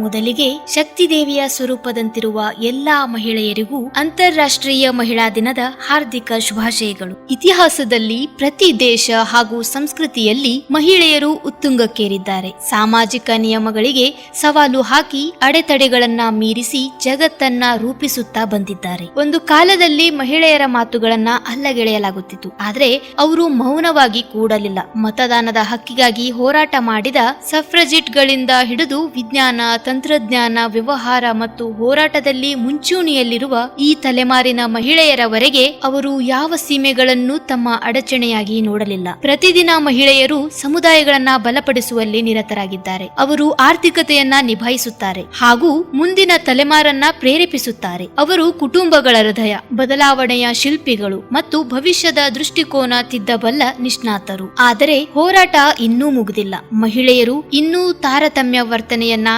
ಮೊದಲಿಗೆ ಶಕ್ತಿ ದೇವಿಯ ಸ್ವರೂಪದಂತಿರುವ ಎಲ್ಲಾ ಮಹಿಳೆಯರಿಗೂ ಅಂತಾರಾಷ್ಟ್ರೀಯ ಮಹಿಳಾ ದಿನದ ಹಾರ್ದಿಕ ಶುಭಾಶಯಗಳು. ಇತಿಹಾಸದಲ್ಲಿ ಪ್ರತಿ ದೇಶ ಹಾಗೂ ಸಂಸ್ಕೃತಿಯಲ್ಲಿ ಮಹಿಳೆಯರು ಉತ್ತುಂಗಕ್ಕೇರಿದ್ದಾರೆ. ಸಾಮಾಜಿಕ ನಿಯಮಗಳಿಗೆ ಸವಾಲು ಹಾಕಿ ಅಡೆತಡೆಗಳನ್ನ ಮೀರಿಸಿ ಜಗತ್ತನ್ನ ರೂಪಿಸುತ್ತಾ ಬಂದಿದ್ದಾರೆ. ಒಂದು ಕಾಲದಲ್ಲಿ ಮಹಿಳೆಯರ ಮಾತುಗಳನ್ನ ಅಲ್ಲಗೆಳೆಯಲಾಗುತ್ತಿತ್ತು. ಆದರೆ ಅವರು ಮೌನವಾಗಿ ಕೂಡಲಿಲ್ಲ. ಮತದಾನದ ಹಕ್ಕಿಗಾಗಿ ಹೋರಾಟ ಮಾಡಿದ ಸಫ್ರಜಿಟ್ಗಳಿಂದ ಹಿಡಿದು ವಿಜ್ಞಾನ ತಂತ್ರಜ್ಞಾನ, ವ್ಯವಹಾರ ಮತ್ತು ಹೋರಾಟದಲ್ಲಿ ಮುಂಚೂಣಿಯಲ್ಲಿರುವ ಈ ತಲೆಮಾರಿನ ಮಹಿಳೆಯರವರೆಗೆ ಅವರು ಯಾವ ಸೀಮೆಗಳನ್ನು ತಮ್ಮ ಅಡಚಣೆಯಾಗಿ ನೋಡಲಿಲ್ಲ. ಪ್ರತಿದಿನ ಮಹಿಳೆಯರು ಸಮುದಾಯಗಳನ್ನ ಬಲಪಡಿಸುವಲ್ಲಿ ನಿರತರಾಗಿದ್ದಾರೆ. ಅವರು ಆರ್ಥಿಕತೆಯನ್ನ ನಿಭಾಯಿಸುತ್ತಾರೆ ಹಾಗೂ ಮುಂದಿನ ತಲೆಮಾರನ್ನ ಪ್ರೇರೇಪಿಸುತ್ತಾರೆ. ಅವರು ಕುಟುಂಬಗಳ ಹೃದಯ, ಬದಲಾವಣೆಯ ಶಿಲ್ಪಿಗಳು ಮತ್ತು ಭವಿಷ್ಯದ ದೃಷ್ಟಿಕೋನ ತಿದ್ದಬಲ್ಲ ನಿಷ್ಣಾತರು. ಆದರೆ ಹೋರಾಟ ಇನ್ನೂ ಮುಗಿದಿಲ್ಲ. ಮಹಿಳೆಯರು ಇನ್ನೂ ತಾರತಮ್ಯ ವರ್ತನೆಯನ್ನ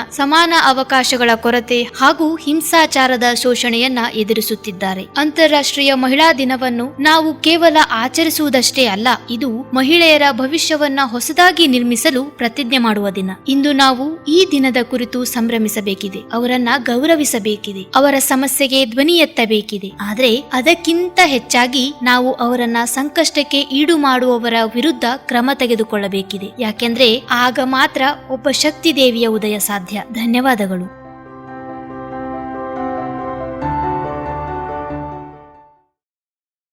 ಸಮಾನ ಅವಕಾಶಗಳ ಕೊರತೆ ಹಾಗೂ ಹಿಂಸಾಚಾರದ ಶೋಷಣೆಯನ್ನ ಎದುರಿಸುತ್ತಿದ್ದಾರೆ. ಅಂತಾರಾಷ್ಟ್ರೀಯ ಮಹಿಳಾ ದಿನವನ್ನು ನಾವು ಕೇವಲ ಆಚರಿಸುವುದಷ್ಟೇ ಅಲ್ಲ, ಇದು ಮಹಿಳೆಯರ ಭವಿಷ್ಯವನ್ನ ಹೊಸದಾಗಿ ನಿರ್ಮಿಸಲು ಪ್ರತಿಜ್ಞೆ ಮಾಡುವ ದಿನ. ಇಂದು ನಾವು ಈ ದಿನದ ಕುರಿತು ಸಂಭ್ರಮಿಸಬೇಕಿದೆ. ಅವರನ್ನ ಗೌರವಿಸಬೇಕಿದೆ. ಅವರ ಸಮಸ್ಯೆಗೆ ಧ್ವನಿ ಎತ್ತಬೇಕಿದೆ. ಆದರೆ ಅದಕ್ಕಿಂತ ಹೆಚ್ಚಾಗಿ ನಾವು ಅವರನ್ನ ಸಂಕಷ್ಟಕ್ಕೆ ಈಡು ಮಾಡುವವರ ವಿರುದ್ಧ ಕ್ರಮ ತೆಗೆದುಕೊಳ್ಳಬೇಕಿದೆ. ಯಾಕೆಂದ್ರೆ ಆಗ ಮಾತ್ರ ಒಬ್ಬ ಶಕ್ತಿ ದೇವಿಯ ಉದಯ ಸಾಧ್ಯ. ಧನ್ಯವಾದಗಳು.